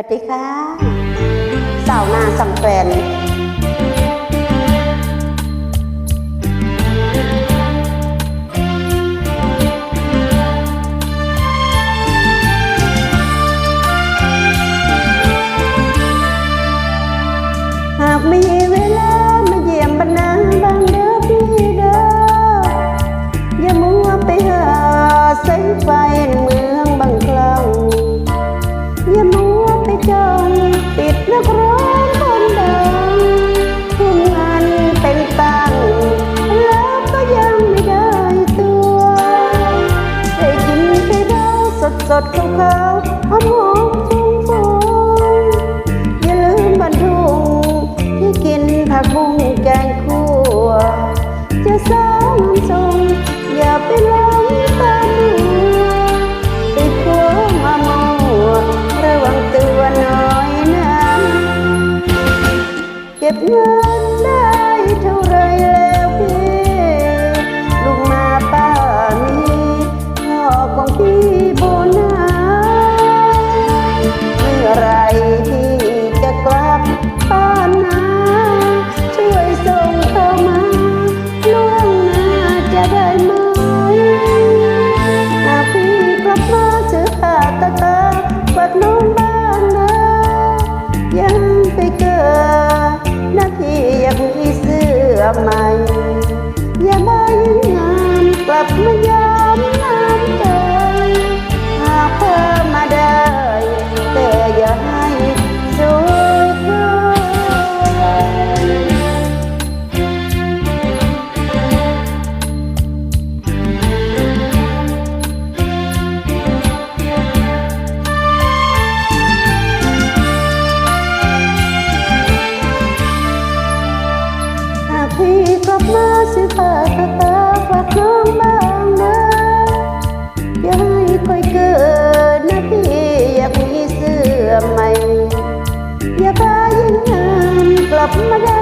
สวัสดีค่ะ สาวนาสังแฟน สดของเขาหอมหอม my lập mà ra